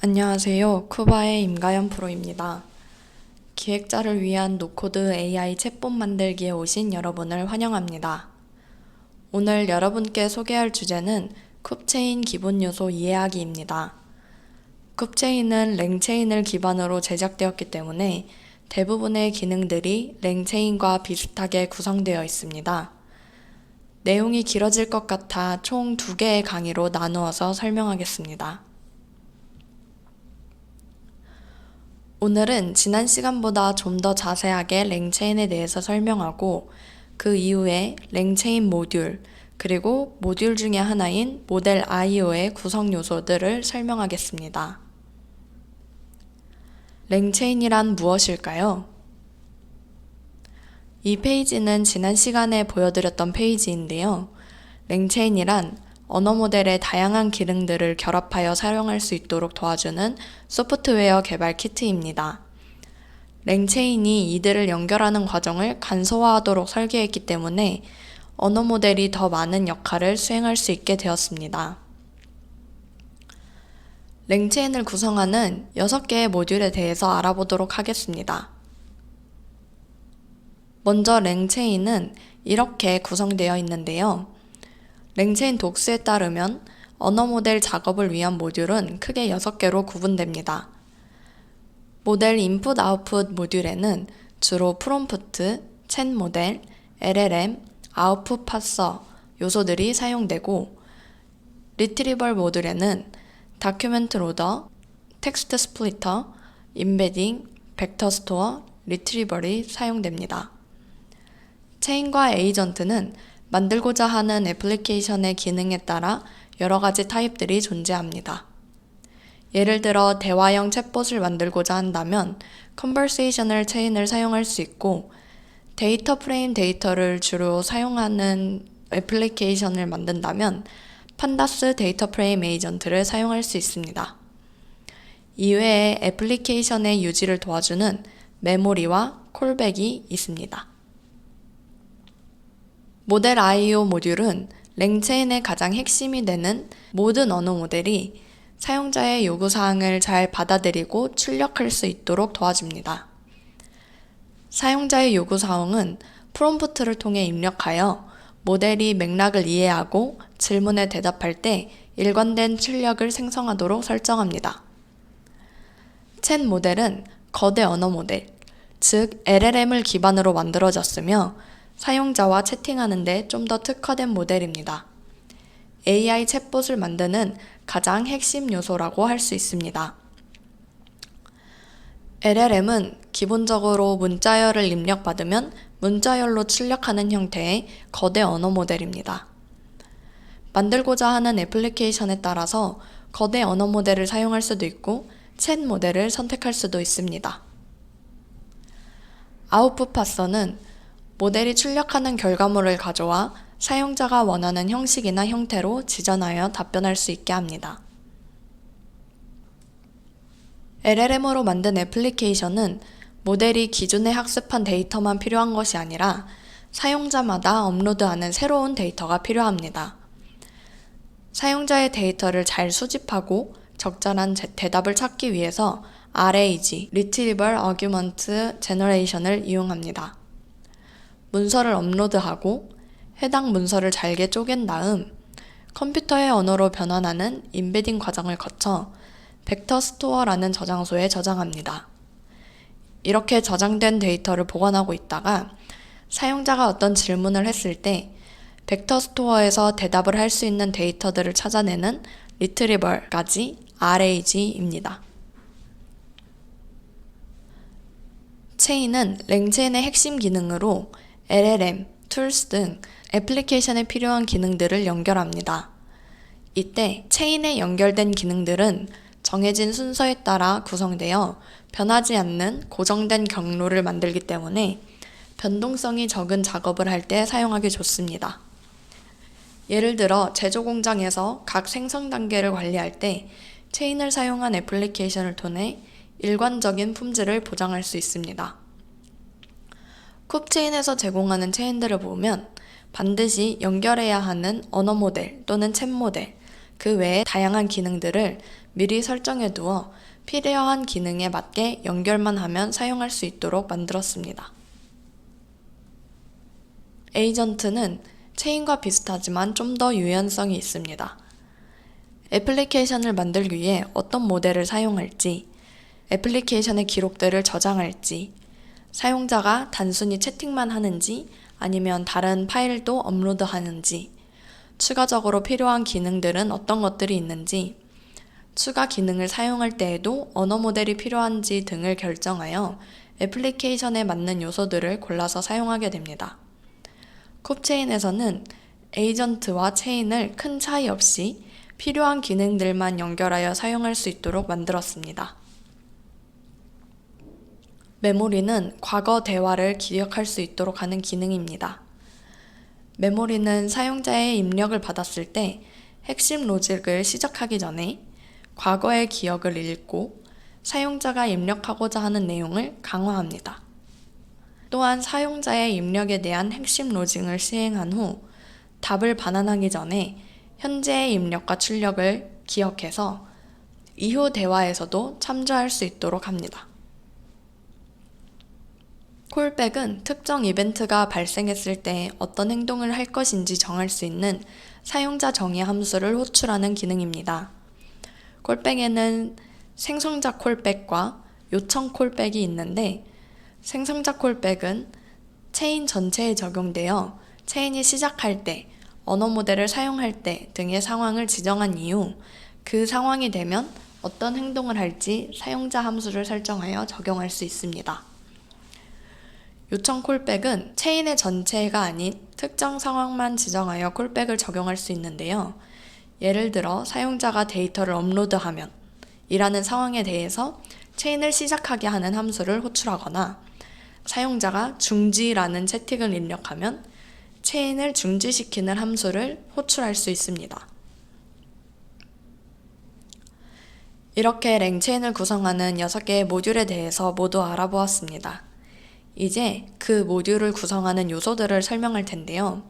안녕하세요. 쿠바의 임가연 프로입니다. 기획자를 위한 노코드 AI 챗봇 만들기에 오신 여러분을 환영합니다. 오늘 여러분께 소개할 주제는 쿱체인 기본 요소 이해하기입니다. 쿱체인은 랭체인을 기반으로 제작되었기 때문에 대부분의 기능들이 랭체인과 비슷하게 구성되어 있습니다. 내용이 길어질 것 같아 총 두 개의 강의로 나누어서 설명하겠습니다. 오늘은 지난 시간보다 좀 더 자세하게 랭체인에 대해서 설명하고 그 이후에 랭체인 모듈, 그리고 모듈 중의 하나인 모델 IO의 구성 요소들을 설명하겠습니다. 랭체인이란 무엇일까요? 이 페이지는 지난 시간에 보여드렸던 페이지인데요. 랭체인이란 언어 모델의 다양한 기능들을 결합하여 사용할 수 있도록 도와주는 소프트웨어 개발 키트입니다. 랭체인이 이들을 연결하는 과정을 간소화하도록 설계했기 때문에 언어 모델이 더 많은 역할을 수행할 수 있게 되었습니다. 랭체인을 구성하는 6개의 모듈에 대해서 알아보도록 하겠습니다. 먼저 랭체인은 이렇게 구성되어 있는데요. 랭체인 독스에 따르면 언어 모델 작업을 위한 모듈은 크게 6개로 구분됩니다. 모델 인풋 아웃풋 모듈에는 주로 프롬프트, 챗 모델, LLM, 아웃풋 파서 요소들이 사용되고 리트리벌 모듈에는 다큐멘트 로더, 텍스트 스플리터, 임베딩, 벡터 스토어, 리트리벌이 사용됩니다. 체인과 에이전트는 만들고자 하는 애플리케이션의 기능에 따라 여러 가지 타입들이 존재합니다. 예를 들어 대화형 챗봇을 만들고자 한다면 컨버세이셔널 체인을 사용할 수 있고 데이터 프레임 데이터를 주로 사용하는 애플리케이션을 만든다면 판다스 데이터 프레임 에이전트를 사용할 수 있습니다. 이외에 애플리케이션의 유지를 도와주는 메모리와 콜백이 있습니다. 모델 IO 모듈은 랭체인의 가장 핵심이 되는 모든 언어 모델이 사용자의 요구사항을 잘 받아들이고 출력할 수 있도록 도와줍니다. 사용자의 요구사항은 프롬프트를 통해 입력하여 모델이 맥락을 이해하고 질문에 대답할 때 일관된 출력을 생성하도록 설정합니다. 챗 모델은 거대 언어 모델, 즉 LLM을 기반으로 만들어졌으며 사용자와 채팅하는데 좀 더 특화된 모델입니다. AI 챗봇을 만드는 가장 핵심 요소라고 할 수 있습니다. LLM은 기본적으로 문자열을 입력받으면 문자열로 출력하는 형태의 거대 언어 모델입니다. 만들고자 하는 애플리케이션에 따라서 거대 언어 모델을 사용할 수도 있고 챗 모델을 선택할 수도 있습니다. 아웃풋 파서는 모델이 출력하는 결과물을 가져와 사용자가 원하는 형식이나 형태로 지전하여 답변할 수 있게 합니다. LLM으로 만든 애플리케이션은 모델이 기존에 학습한 데이터만 필요한 것이 아니라 사용자마다 업로드하는 새로운 데이터가 필요합니다. 사용자의 데이터를 잘 수집하고 적절한 대답을 찾기 위해서 RAG, Retrieval Augment Generation을 이용합니다. 문서를 업로드하고 해당 문서를 잘게 쪼갠 다음 컴퓨터의 언어로 변환하는 임베딩 과정을 거쳐 벡터 스토어라는 저장소에 저장합니다. 이렇게 저장된 데이터를 보관하고 있다가 사용자가 어떤 질문을 했을 때 벡터 스토어에서 대답을 할 수 있는 데이터들을 찾아내는 리트리벌까지 RAG입니다. 체인은 랭체인의 핵심 기능으로 LLM, 툴스 등 애플리케이션에 필요한 기능들을 연결합니다. 이때 체인에 연결된 기능들은 정해진 순서에 따라 구성되어 변하지 않는 고정된 경로를 만들기 때문에 변동성이 적은 작업을 할 때 사용하기 좋습니다. 예를 들어 제조 공장에서 각 생성 단계를 관리할 때 체인을 사용한 애플리케이션을 통해 일관적인 품질을 보장할 수 있습니다. 쿱체인에서 제공하는 체인들을 보면 반드시 연결해야 하는 언어 모델 또는 챗 모델, 그 외에 다양한 기능들을 미리 설정해 두어 필요한 기능에 맞게 연결만 하면 사용할 수 있도록 만들었습니다. 에이전트는 체인과 비슷하지만 좀 더 유연성이 있습니다. 애플리케이션을 만들기 위해 어떤 모델을 사용할지, 애플리케이션의 기록들을 저장할지, 사용자가 단순히 채팅만 하는지 아니면 다른 파일도 업로드 하는지, 추가적으로 필요한 기능들은 어떤 것들이 있는지, 추가 기능을 사용할 때에도 언어 모델이 필요한지 등을 결정하여 애플리케이션에 맞는 요소들을 골라서 사용하게 됩니다. 쿱체인에서는 에이전트와 체인을 큰 차이 없이 필요한 기능들만 연결하여 사용할 수 있도록 만들었습니다. 메모리는 과거 대화를 기억할 수 있도록 하는 기능입니다. 메모리는 사용자의 입력을 받았을 때 핵심 로직을 시작하기 전에 과거의 기억을 읽고 사용자가 입력하고자 하는 내용을 강화합니다. 또한 사용자의 입력에 대한 핵심 로직을 시행한 후 답을 반환하기 전에 현재의 입력과 출력을 기억해서 이후 대화에서도 참조할 수 있도록 합니다. 콜백은 특정 이벤트가 발생했을 때 어떤 행동을 할 것인지 정할 수 있는 사용자 정의 함수를 호출하는 기능입니다. 콜백에는 생성자 콜백과 요청 콜백이 있는데 생성자 콜백은 체인 전체에 적용되어 체인이 시작할 때, 언어 모델을 사용할 때 등의 상황을 지정한 이후 그 상황이 되면 어떤 행동을 할지 사용자 함수를 설정하여 적용할 수 있습니다. 요청 콜백은 체인의 전체가 아닌 특정 상황만 지정하여 콜백을 적용할 수 있는데요. 예를 들어 사용자가 데이터를 업로드하면 이라는 상황에 대해서 체인을 시작하게 하는 함수를 호출하거나 사용자가 중지라는 채팅을 입력하면 체인을 중지시키는 함수를 호출할 수 있습니다. 이렇게 랭체인을 구성하는 6개의 모듈에 대해서 모두 알아보았습니다. 이제 그 모듈을 구성하는 요소들을 설명할 텐데요.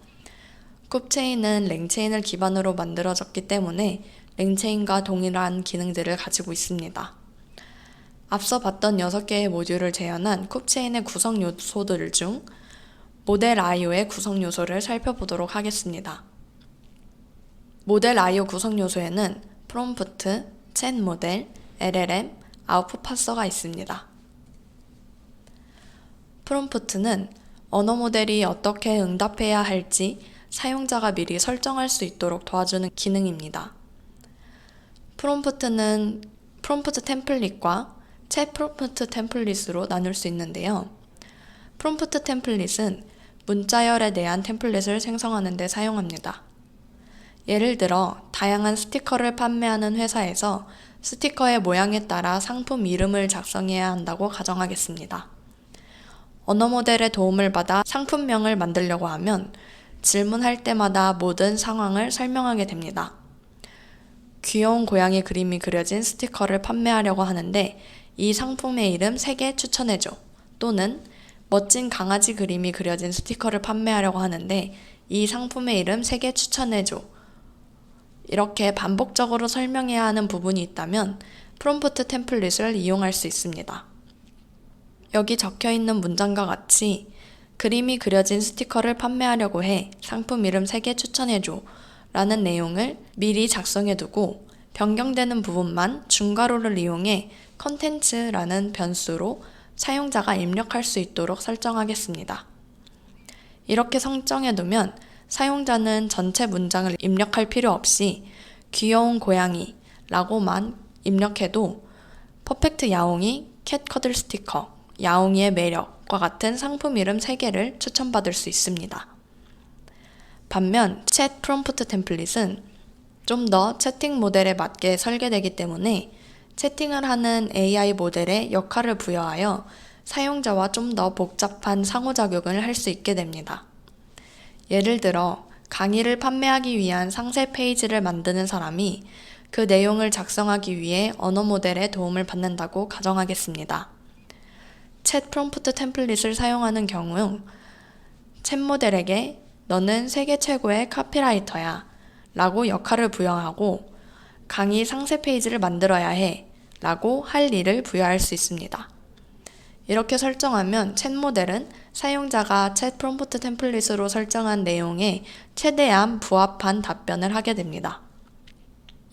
쿱체인은 랭체인을 기반으로 만들어졌기 때문에 랭체인과 동일한 기능들을 가지고 있습니다. 앞서 봤던 6개의 모듈을 재현한 쿱체인의 구성 요소들 중 모델 IO의 구성 요소를 살펴보도록 하겠습니다. 모델 IO 구성 요소에는 프롬프트, 챗 모델, LLM, 아웃풋 파서가 있습니다. 프롬프트는 언어 모델이 어떻게 응답해야 할지 사용자가 미리 설정할 수 있도록 도와주는 기능입니다. 프롬프트는 프롬프트 템플릿과 챗 프롬프트 템플릿으로 나눌 수 있는데요. 프롬프트 템플릿은 문자열에 대한 템플릿을 생성하는 데 사용합니다. 예를 들어 다양한 스티커를 판매하는 회사에서 스티커의 모양에 따라 상품 이름을 작성해야 한다고 가정하겠습니다. 언어 모델의 도움을 받아 상품명을 만들려고 하면 질문할 때마다 모든 상황을 설명하게 됩니다. 귀여운 고양이 그림이 그려진 스티커를 판매하려고 하는데 이 상품의 이름 3개 추천해줘. 또는 멋진 강아지 그림이 그려진 스티커를 판매하려고 하는데 이 상품의 이름 3개 추천해줘. 이렇게 반복적으로 설명해야 하는 부분이 있다면 프롬프트 템플릿을 이용할 수 있습니다. 여기 적혀 있는 문장과 같이 그림이 그려진 스티커를 판매하려고 해 상품 이름 3개 추천해줘 라는 내용을 미리 작성해 두고 변경되는 부분만 중괄호를 이용해 컨텐츠라는 변수로 사용자가 입력할 수 있도록 설정하겠습니다. 이렇게 설정해 두면 사용자는 전체 문장을 입력할 필요 없이 귀여운 고양이 라고만 입력해도 퍼펙트 야옹이 캣 커들 스티커, 야옹이의 매력과 같은 상품 이름 3개를 추천받을 수 있습니다. 반면 챗 프롬프트 템플릿은 좀 더 채팅 모델에 맞게 설계되기 때문에 채팅을 하는 AI 모델에 역할을 부여하여 사용자와 좀 더 복잡한 상호작용을 할 수 있게 됩니다. 예를 들어 강의를 판매하기 위한 상세 페이지를 만드는 사람이 그 내용을 작성하기 위해 언어 모델의 도움을 받는다고 가정하겠습니다. 챗 프롬프트 템플릿을 사용하는 경우 챗 모델에게 너는 세계 최고의 카피라이터야 라고 역할을 부여하고 강의 상세 페이지를 만들어야 해 라고 할 일을 부여할 수 있습니다. 이렇게 설정하면 챗 모델은 사용자가 챗 프롬프트 템플릿으로 설정한 내용에 최대한 부합한 답변을 하게 됩니다.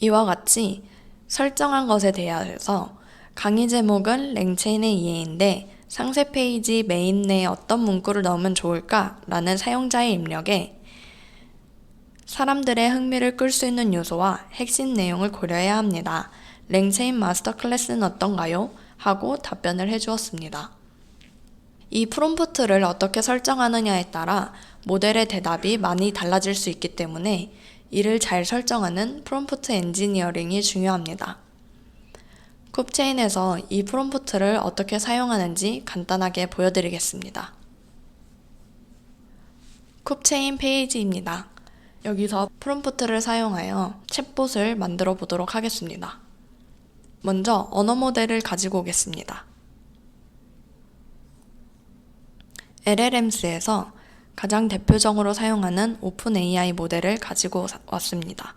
이와 같이 설정한 것에 대하여서 강의 제목은 랭체인의 이해인데 상세 페이지 메인 내에 어떤 문구를 넣으면 좋을까? 라는 사용자의 입력에 사람들의 흥미를 끌 수 있는 요소와 핵심 내용을 고려해야 합니다. 랭체인 마스터 클래스는 어떤가요? 하고 답변을 해주었습니다. 이 프롬프트를 어떻게 설정하느냐에 따라 모델의 대답이 많이 달라질 수 있기 때문에 이를 잘 설정하는 프롬프트 엔지니어링이 중요합니다. 쿱체인에서 이 프롬프트를 어떻게 사용하는지 간단하게 보여드리겠습니다. 쿱체인 페이지입니다. 여기서 프롬프트를 사용하여 챗봇을 만들어 보도록 하겠습니다. 먼저 언어 모델을 가지고 오겠습니다. LLMs에서 가장 대표적으로 사용하는 오픈AI 모델을 가지고 왔습니다.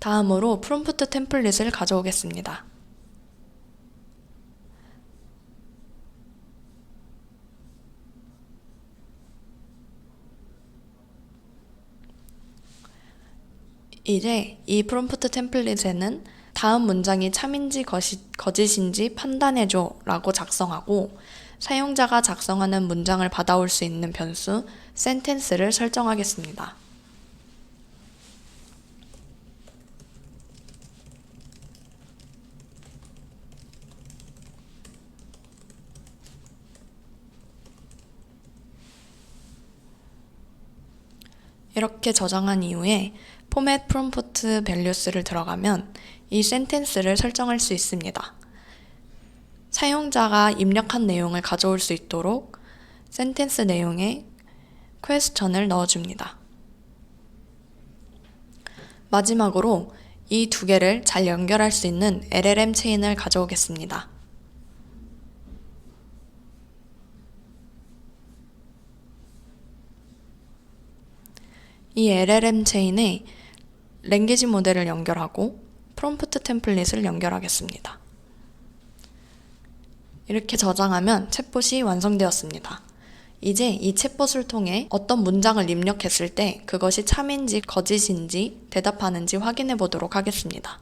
다음으로 프롬프트 템플릿을 가져오겠습니다. 이제 이 프롬프트 템플릿에는 다음 문장이 참인지 거짓인지 판단해줘 라고 작성하고 사용자가 작성하는 문장을 받아올 수 있는 변수 sentence를 설정하겠습니다. 이렇게 저장한 이후에 포맷 프롬프트 밸류스를 들어가면 이 센텐스를 설정할 수 있습니다. 사용자가 입력한 내용을 가져올 수 있도록 센텐스 내용에 퀘스천을 넣어줍니다. 마지막으로 이 두 개를 잘 연결할 수 있는 LLM 체인을 가져오겠습니다. 이 LLM 체인에 랭귀지 모델을 연결하고 프롬프트 템플릿을 연결하겠습니다. 이렇게 저장하면 챗봇이 완성되었습니다. 이제 이 챗봇을 통해 어떤 문장을 입력했을 때 그것이 참인지 거짓인지 대답하는지 확인해 보도록 하겠습니다.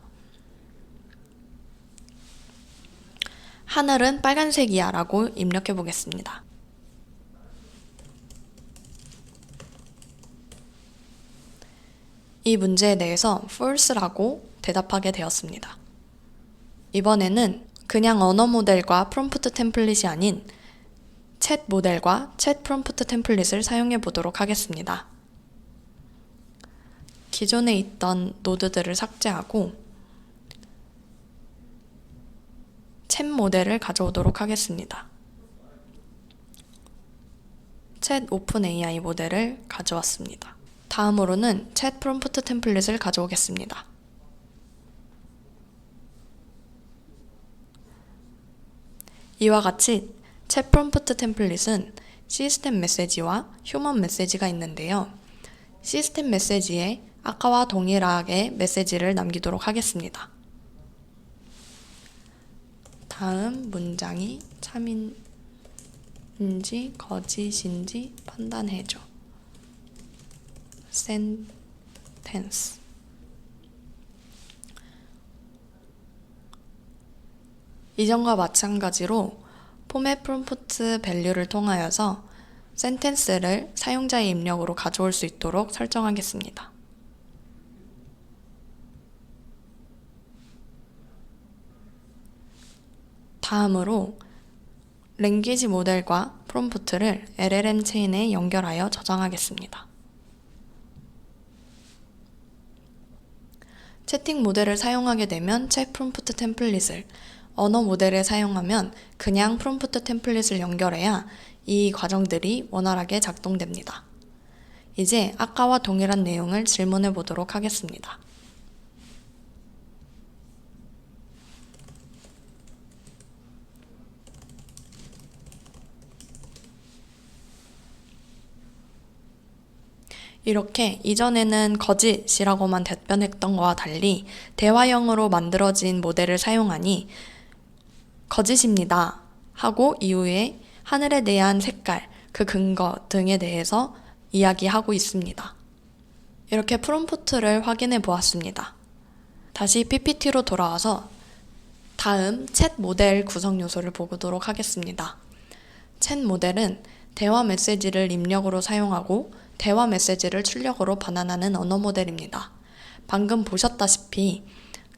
하늘은 빨간색이야 라고 입력해 보겠습니다. 이 문제에 대해서 false라고 대답하게 되었습니다. 이번에는 그냥 언어 모델과 프롬프트 템플릿이 아닌 챗 모델과 챗 프롬프트 템플릿을 사용해 보도록 하겠습니다. 기존에 있던 노드들을 삭제하고 챗 모델을 가져오도록 하겠습니다. 챗 오픈 AI 모델을 가져왔습니다. 다음으로는 챗 프롬프트 템플릿을 가져오겠습니다. 이와 같이 챗 프롬프트 템플릿은 시스템 메시지와 휴먼 메시지가 있는데요. 시스템 메시지에 아까와 동일하게 메시지를 남기도록 하겠습니다. 다음 문장이 참인지 거짓인지 판단해줘. Sentence 이전과 마찬가지로 포맷 프롬프트 밸류를 통하여서 센텐스를 사용자의 입력으로 가져올 수 있도록 설정하겠습니다. 다음으로 랭귀지 모델과 프롬프트를 LLM 체인에 연결하여 저장하겠습니다. 채팅 모델을 사용하게 되면 챗 프롬프트 템플릿을 언어 모델을 사용하면 그냥 프롬프트 템플릿을 연결해야 이 과정들이 원활하게 작동됩니다. 이제 아까와 동일한 내용을 질문해 보도록 하겠습니다. 이렇게 이전에는 거짓이라고만 답변했던 것과 달리 대화형으로 만들어진 모델을 사용하니 거짓입니다 하고 이후에 하늘에 대한 색깔, 그 근거 등에 대해서 이야기하고 있습니다. 이렇게 프롬프트를 확인해 보았습니다. 다시 PPT로 돌아와서 다음 챗 모델 구성 요소를 보도록 하겠습니다. 챗 모델은 대화 메시지를 입력으로 사용하고 대화 메시지를 출력으로 반환하는 언어 모델입니다. 방금 보셨다시피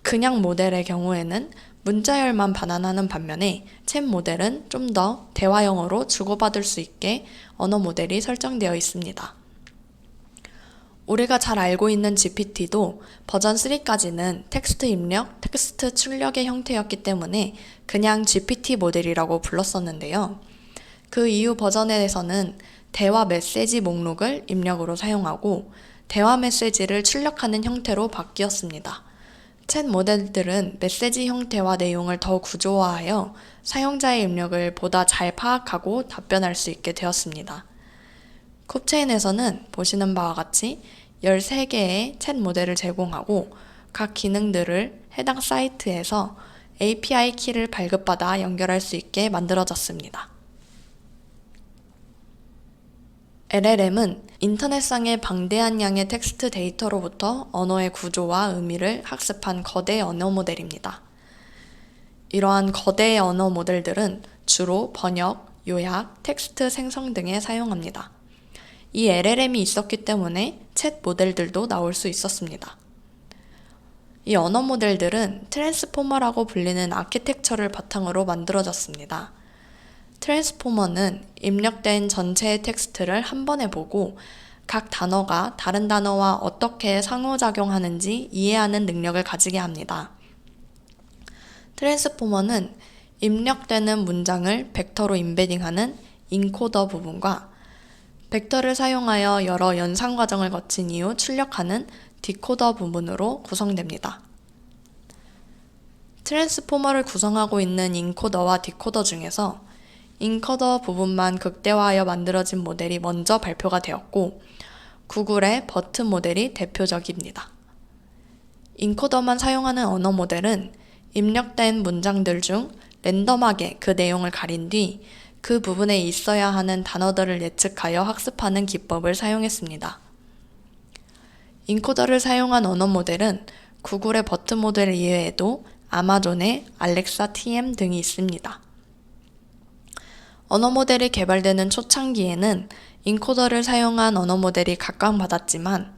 그냥 모델의 경우에는 문자열만 반환하는 반면에 챗 모델은 좀 더 대화형으로 주고받을 수 있게 언어 모델이 설정되어 있습니다. 우리가 잘 알고 있는 GPT도 버전 3까지는 텍스트 입력, 텍스트 출력의 형태였기 때문에 그냥 GPT 모델이라고 불렀었는데요. 그 이후 버전에서는 대화 메시지 목록을 입력으로 사용하고 대화 메시지를 출력하는 형태로 바뀌었습니다. 챗 모델들은 메시지 형태와 내용을 더 구조화하여 사용자의 입력을 보다 잘 파악하고 답변할 수 있게 되었습니다. 쿱체인에서는 보시는 바와 같이 13개의 챗 모델을 제공하고 각 기능들을 해당 사이트에서 API 키를 발급받아 연결할 수 있게 만들어졌습니다. LLM은 인터넷상의 방대한 양의 텍스트 데이터로부터 언어의 구조와 의미를 학습한 거대 언어 모델입니다. 이러한 거대 언어 모델들은 주로 번역, 요약, 텍스트 생성 등에 사용합니다. 이 LLM이 있었기 때문에 챗 모델들도 나올 수 있었습니다. 이 언어 모델들은 트랜스포머라고 불리는 아키텍처를 바탕으로 만들어졌습니다. 트랜스포머는 입력된 전체의 텍스트를 한 번에 보고 각 단어가 다른 단어와 어떻게 상호작용하는지 이해하는 능력을 가지게 합니다. 트랜스포머는 입력되는 문장을 벡터로 인베딩하는 인코더 부분과 벡터를 사용하여 여러 연산 과정을 거친 이후 출력하는 디코더 부분으로 구성됩니다. 트랜스포머를 구성하고 있는 인코더와 디코더 중에서 인코더 부분만 극대화하여 만들어진 모델이 먼저 발표가 되었고 구글의 버튼 모델이 대표적입니다. 인코더만 사용하는 언어 모델은 입력된 문장들 중 랜덤하게 그 내용을 가린 뒤 그 부분에 있어야 하는 단어들을 예측하여 학습하는 기법을 사용했습니다. 인코더를 사용한 언어 모델은 구글의 버튼 모델 이외에도 아마존의 알렉사 TM 등이 있습니다. 언어 모델이 개발되는 초창기에는 인코더를 사용한 언어 모델이 각광받았지만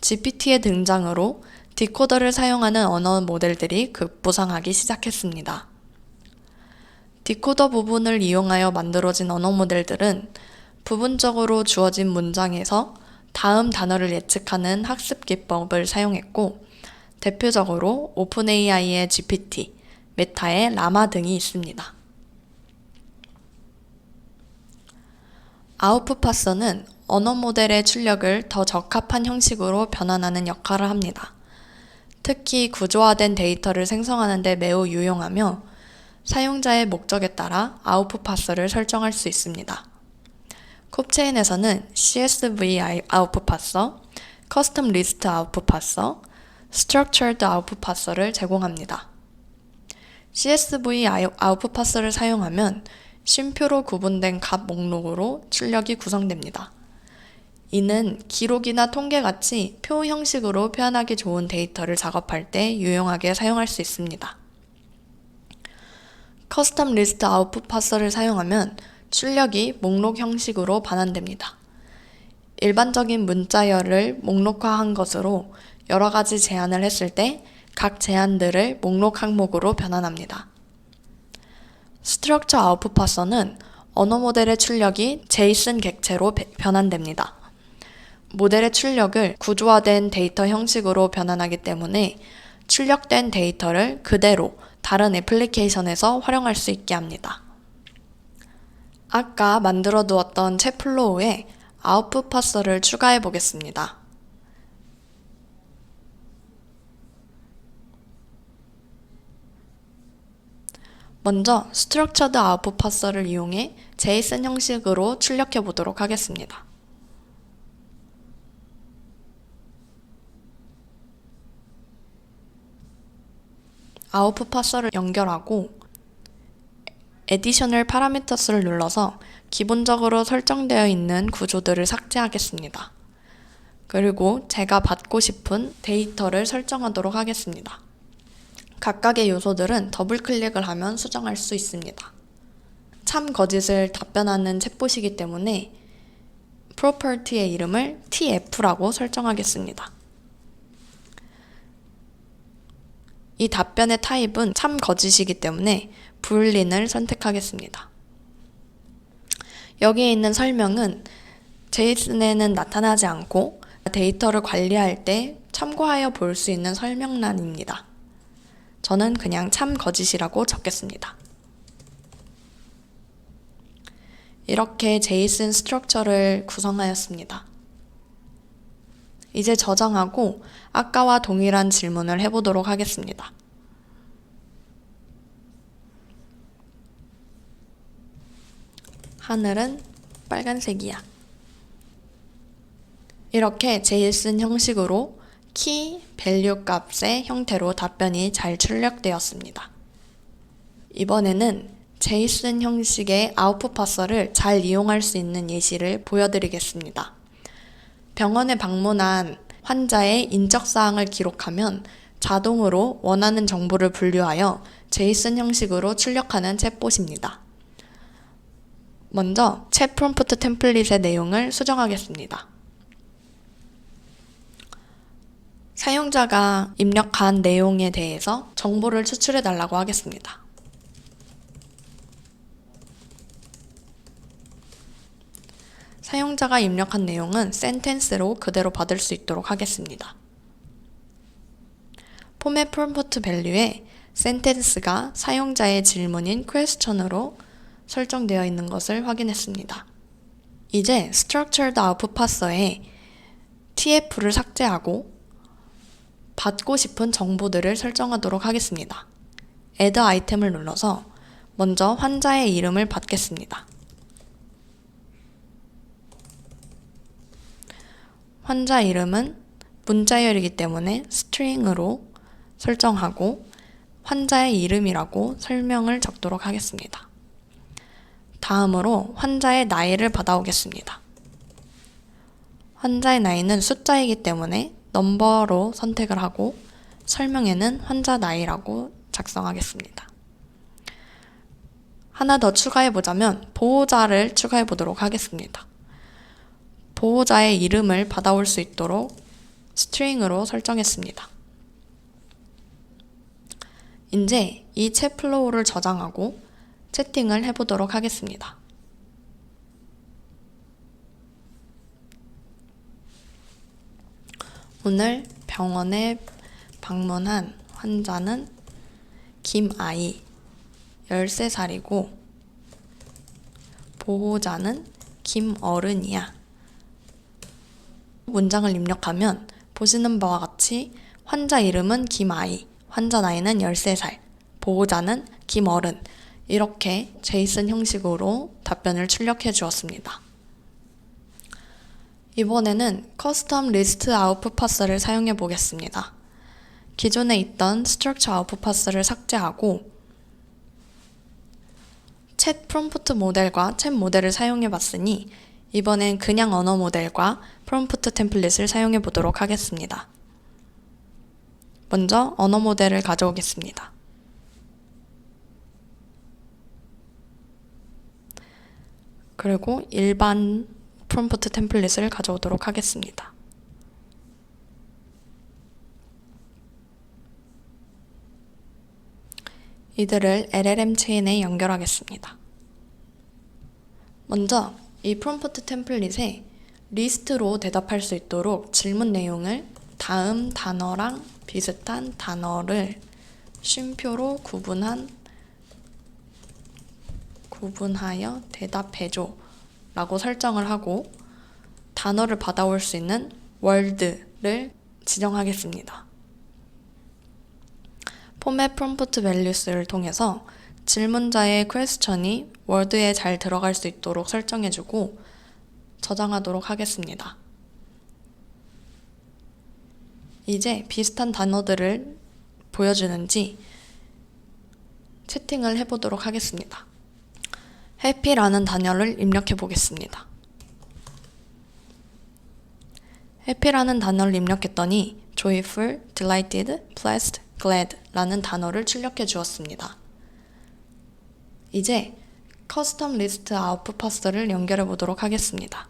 GPT의 등장으로 디코더를 사용하는 언어 모델들이 급부상하기 시작했습니다. 디코더 부분을 이용하여 만들어진 언어 모델들은 부분적으로 주어진 문장에서 다음 단어를 예측하는 학습 기법을 사용했고, 대표적으로 오픈AI의 GPT, 메타의 라마 등이 있습니다. 아우프파서는 언어 모델의 출력을 더 적합한 형식으로 변환하는 역할을 합니다. 특히 구조화된 데이터를 생성하는 데 매우 유용하며 사용자의 목적에 따라 아웃풋파서를 설정할 수 있습니다. 콥체인에서는 CSV 아웃풋파서, 커스텀 리스트 아웃풋파서, 스트럭처드 아웃풋파서를 제공합니다. CSV 아웃풋파서를 사용하면 쉼표로 구분된 값 목록으로 출력이 구성됩니다. 이는 기록이나 통계 같이 표 형식으로 표현하기 좋은 데이터를 작업할 때 유용하게 사용할 수 있습니다. 커스텀 리스트 아웃풋 파서를 사용하면 출력이 목록 형식으로 반환됩니다. 일반적인 문자열을 목록화한 것으로 여러 가지 제안을 했을 때 각 제안들을 목록 항목으로 변환합니다. 스트럭처 아웃풋 파서는 언어 모델의 출력이 제이슨 객체로 변환됩니다. 모델의 출력을 구조화된 데이터 형식으로 변환하기 때문에 출력된 데이터를 그대로 다른 애플리케이션에서 활용할 수 있게 합니다. 아까 만들어 두었던 챗 플로우에 아웃풋 파서를 추가해 보겠습니다. 먼저 structured output을 이용해 JSON 형식으로 출력해 보도록 하겠습니다. 아웃풋 파서를 연결하고 additional parameters를 눌러서 기본적으로 설정되어 있는 구조들을 삭제하겠습니다. 그리고 제가 받고 싶은 데이터를 설정하도록 하겠습니다. 각각의 요소들은 더블 클릭을 하면 수정할 수 있습니다. 참 거짓을 답변하는 챗봇이기 때문에 property의 이름을 tf라고 설정하겠습니다. 이 답변의 타입은 참 거짓이기 때문에 불린을 선택하겠습니다. 여기에 있는 설명은 제이슨에는 나타나지 않고 데이터를 관리할 때 참고하여 볼 수 있는 설명란입니다. 저는 그냥 참 거짓이라고 적겠습니다. 이렇게 제이슨 스트럭처를 구성하였습니다. 이제 저장하고 아까와 동일한 질문을 해보도록 하겠습니다. 하늘은 빨간색이야. 이렇게 제이슨 형식으로 키, 밸류 값의 형태로 답변이 잘 출력되었습니다. 이번에는 제이슨 형식의 아웃풋 파서를 잘 이용할 수 있는 예시를 보여드리겠습니다. 병원에 방문한 환자의 인적사항을 기록하면 자동으로 원하는 정보를 분류하여 제이슨 형식으로 출력하는 챗봇입니다. 먼저 챗 프롬프트 템플릿의 내용을 수정하겠습니다. 사용자가 입력한 내용에 대해서 정보를 추출해 달라고 하겠습니다. 사용자가 입력한 내용은 센텐스로 그대로 받을 수 있도록 하겠습니다. 폼의 프롬프트 밸류에 센텐스가 사용자의 질문인 question으로 설정되어 있는 것을 확인했습니다. 이제 structured output parser에 tf를 삭제하고 받고 싶은 정보들을 설정하도록 하겠습니다. add 아이템을 눌러서 먼저 환자의 이름을 받겠습니다. 환자 이름은 문자열이기 때문에 스트링으로 설정하고 환자의 이름이라고 설명을 적도록 하겠습니다. 다음으로 환자의 나이를 받아오겠습니다. 환자의 나이는 숫자이기 때문에 넘버로 선택을 하고 설명에는 환자 나이라고 작성하겠습니다. 하나 더 추가해 보자면 보호자를 추가해 보도록 하겠습니다. 보호자의 이름을 받아올 수 있도록 스트링으로 설정했습니다. 이제 이 챗 플로우를 저장하고 채팅을 해보도록 하겠습니다. 오늘 병원에 방문한 환자는 김아이 13살이고 보호자는 김어른이야. 문장을 입력하면 보시는 바와 같이 환자 이름은 김아이, 환자 나이는 13살, 보호자는 김어른, 이렇게 제이슨 형식으로 답변을 출력해 주었습니다. 이번에는 커스텀 리스트 아웃풋 파스를 사용해 보겠습니다. 기존에 있던 스트럭처 아웃풋 파스를 삭제하고 챗 프롬프트 모델과 챗 모델을 사용해 봤으니 이번엔 그냥 언어 모델과 프롬프트 템플릿을 사용해 보도록 하겠습니다. 먼저 언어 모델을 가져오겠습니다. 그리고 일반 프롬프트 템플릿을 가져오도록 하겠습니다. 이들을 LLM 체인에 연결하겠습니다. 먼저 이 프롬프트 템플릿에 리스트로 대답할 수 있도록 질문 내용을 다음 단어랑 비슷한 단어를 쉼표로 구분한 구분하여 대답해줘 라고 설정을 하고 단어를 받아올 수 있는 월드를 지정하겠습니다. 포맷 프롬프트 밸류스를 통해서 질문자의 퀘스천이 워드에 잘 들어갈 수 있도록 설정해주고 저장하도록 하겠습니다. 이제 비슷한 단어들을 보여주는지 채팅을 해보도록 하겠습니다. 해피라는 단어를 입력해 보겠습니다. 해피라는 단어를 입력했더니 joyful, delighted, pleased, glad 라는 단어를 출력해 주었습니다. 이제 커스텀 리스트 아웃풋 파스를 연결해 보도록 하겠습니다.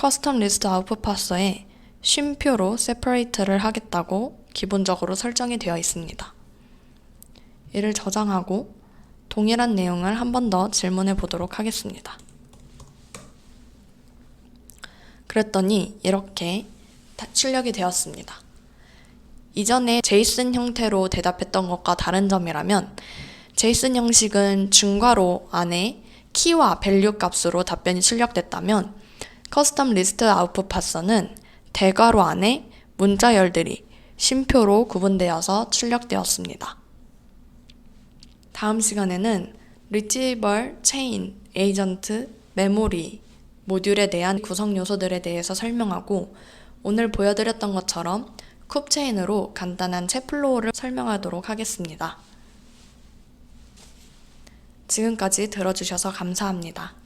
커스텀 리스트 아웃풋 파서에 쉼표로 separate를 하겠다고 기본적으로 설정이 되어 있습니다. 이를 저장하고 동일한 내용을 한 번 더 질문해 보도록 하겠습니다. 그랬더니 이렇게 다- 출력이 되었습니다. 이전에 제이슨 형태로 대답했던 것과 다른 점이라면 제이슨 형식은 중괄호 안에 키와 밸류 값으로 답변이 출력됐다면 커스텀 리스트 아웃풋 파서는 대괄호 안에 문자열들이 쉼표로 구분되어서 출력되었습니다. 다음 시간에는 리치벌, 체인, 에이전트, 메모리, 모듈에 대한 구성 요소들에 대해서 설명하고 오늘 보여드렸던 것처럼 쿱체인으로 간단한 채플로우를 설명하도록 하겠습니다. 지금까지 들어주셔서 감사합니다.